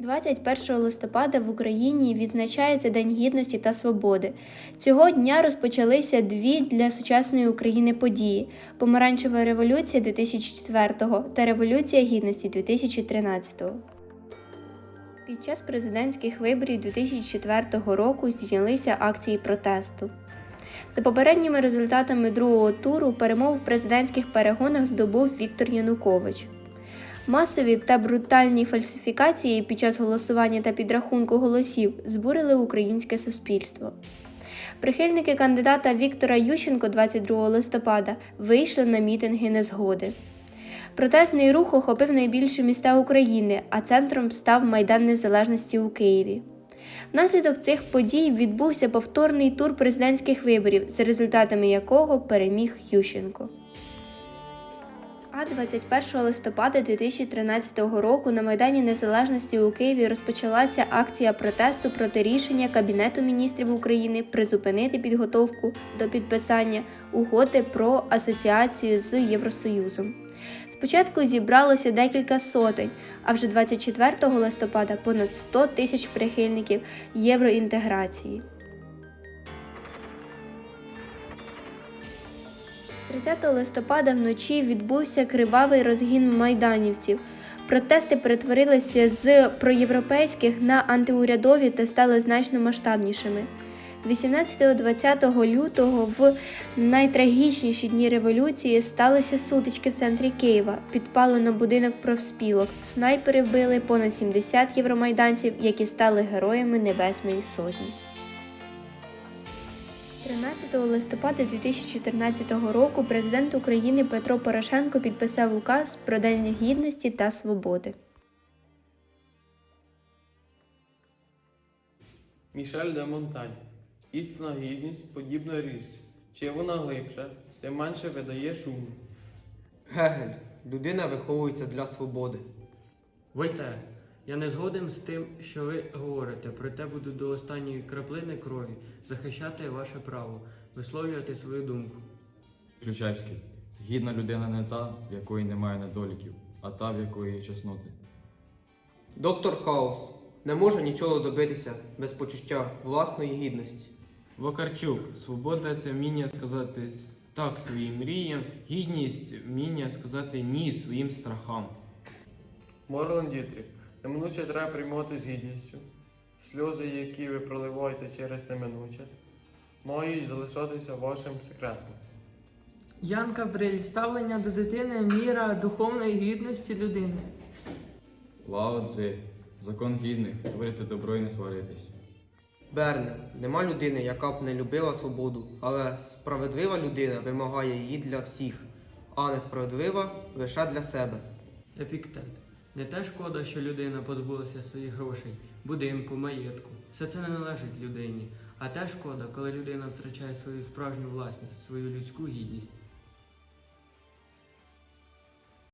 21 листопада в Україні відзначається День Гідності та Свободи. Цього дня розпочалися дві для сучасної України події: Помаранчева революція 2004-го та Революція Гідності 2013-го. Під час президентських виборів 2004 року здійснилися акції протесту. За попередніми результатами другого туру перемогу в президентських перегонах здобув Віктор Янукович. Масові та брутальні фальсифікації під час голосування та підрахунку голосів збурили українське суспільство. Прихильники кандидата Віктора Ющенко 22 листопада вийшли на мітинги незгоди. Протестний рух охопив найбільші міста України, а центром став Майдан Незалежності у Києві. Внаслідок цих подій відбувся повторний тур президентських виборів, за результатами якого переміг Ющенко. А 21 листопада 2013 року на Майдані Незалежності у Києві розпочалася акція протесту проти рішення Кабінету міністрів України призупинити підготовку до підписання угоди про асоціацію з Євросоюзом. Спочатку зібралося декілька сотень, а вже 24 листопада понад 100 тисяч прихильників євроінтеграції. 30 листопада вночі відбувся кривавий розгін майданівців. Протести перетворилися з проєвропейських на антиурядові та стали значно масштабнішими. 18-20 лютого в найтрагічніші дні революції сталися сутички в центрі Києва. Підпалено будинок профспілок. Снайпери вбили понад 70 євромайданців, які стали героями Небесної Сотні. 13 листопада 2014 року президент України Петро Порошенко підписав указ про День Гідності та Свободи. Мішель де Монтань. Істинна гідність подібна річ. Чим вона глибша, тим менше видає шуму. Гегель. Людина виховується для свободи. Вольтер, я не згоден з тим, що ви говорите, проте буду до останньої краплини крові захищати ваше право, висловлювати свою думку. Ключевський. Гідна людина не та, в якої немає недоліків, а та, в якої є чесноти. Доктор Хаус не може нічого добитися без почуття власної гідності. Вакарчук, свобода це вміння сказати так своїм мріям, гідність вміння сказати ні своїм страхам. Морлен Дітріх. Неминуче треба приймати з гідністю. Сльози, які ви проливаєте через неминуче, мають залишатися вашим секретом. Ян Кабриль, ставлення до дитини міра духовної гідності людини. Лао Цзи. Закон гідних творити добро і не сваритись. Берне. Нема людини, яка б не любила свободу, але справедлива людина вимагає її для всіх, а несправедлива лише для себе. Епіктет. Не те шкода, що людина позбулася своїх грошей, будинку, маєтку. Все це не належить людині. А те шкода, коли людина втрачає свою справжню власність, свою людську гідність.